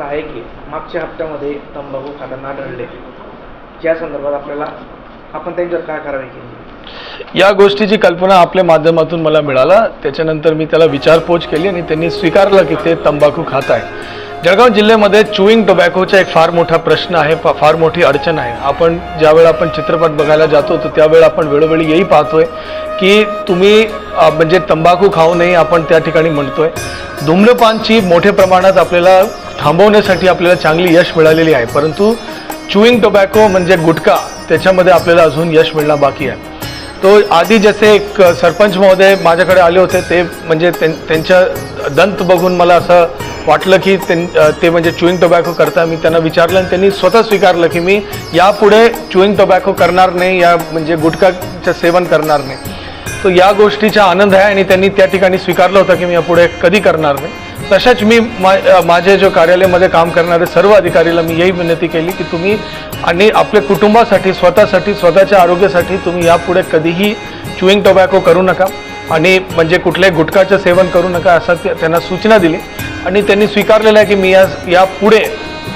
मागच्या हप्त्यामध्ये तंबाखू खाताना आढळले. या संदर्भात आपल्याला आपण त्यांच्यावर काय कारवाई केली? या गोष्टीची कल्पना आपल्या माध्यमातून मला मिळाला. त्याच्यानंतर मी त्याला विचारपोच केली आणि त्यांनी स्वीकारलं की ते तंबाखू खात आहे जळगाव जिल्ह्यामध्ये चुईंग टोबॅकोचा एक फार मोठा प्रश्न आहे फार मोठी अडचण आहे. आपण ज्यावेळेला आपण चित्रपट बघायला जातो तर त्यावेळेला आपण वेळोवेळी हेही पाहतोय की तुम्ही म्हणजे तंबाखू खाऊ नये आपण त्या ठिकाणी म्हणतोय. धूम्रपानची मोठ्या प्रमाणात आपल्याला थांबवण्यासाठी आपल्याला चांगली यश मिळालेली आहे. परंतु चुईंग टोबॅको म्हणजे गुटखा त्याच्यामध्ये आपल्याला अजून यश मिळणं बाकी आहे. तो आधी जसे एक सरपंच महोदय माझ्याकडे आले होते ते म्हणजे त्यां- त्यांच्या दंत बघून मला असं वाटलं की त्यां- ते म्हणजे चुईंग टोबॅको करता. मी त्यांना विचारलं आणि त्यांनी स्वतः स्वीकारलं की मी यापुढे चुईंग टोबॅको करणार नाही या म्हणजे गुटखाचं सेवन करणार नाही. तो या गोष्टीचा आनंद आहे आणि त्यांनी त्या ठिकाणी स्वीकारलं होतं की मी यापुढे कधी करणार नाही. तशाच मी मा माझे जो कार्यालयामध्ये काम करणारे सर्व अधिकारीला मी यही विनंती केली की तुम्ही आणि आपल्या कुटुंबासाठी स्वतःसाठी स्वतःच्या आरोग्यासाठी तुम्ही यापुढे कधीही चुईंग टोबॅको करू नका. आणि म्हणजे कुठल्याही गुटखाचं सेवन करू नका असं ते- त्यांना सूचना दिली. आणि त्यांनी स्वीकारलेलं आहे की मी या या पुढे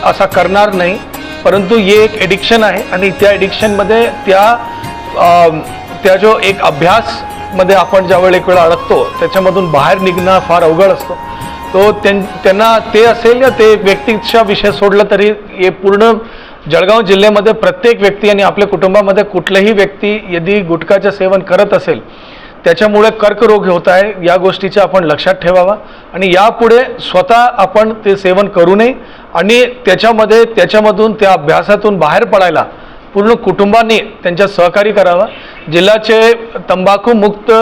असा करणार नाही. परंतु हे एक एडिक्शन आहे आणि त्या एडिक्शनमध्ये त्या त्या जो एक अभ्यासमध्ये आपण ज्यावेळेला एक वेळा अडकतो त्याच्यामधून बाहेर निघणं फार अवघड असतो. तो त्यां त्यांना ते असेल या ते व्यक्तीच्या विषय सोडलं तरी हे पूर्ण जळगाव जिल्ह्यामध्ये प्रत्येक व्यक्ती आणि आपल्या कुटुंबामध्ये कुठलीही व्यक्ती यदि गुटखाचं सेवन करत असेल त्याच्यामुळे कर्करोग होत आहे. या गोष्टीचं आपण लक्षात ठेवावा. आणि यापुढे स्वतः आपण ते सेवन करू नये. आणि त्याच्यामध्ये त्याच्यामधून त्या अभ्यासातून बाहेर पडायला पूर्ण कुटुंबांनी त्यांच्या सहकार्य करावा. जिल्ह्याचे तंबाखू मुक्त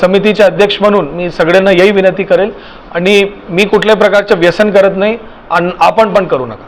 समितीचे अध्यक्ष म्हणून मी सगळ्यांना यही विनंती करेल. आणि मी कुठल्याही प्रकारचं व्यसन करत नाही. आणि आपण पण करू नका.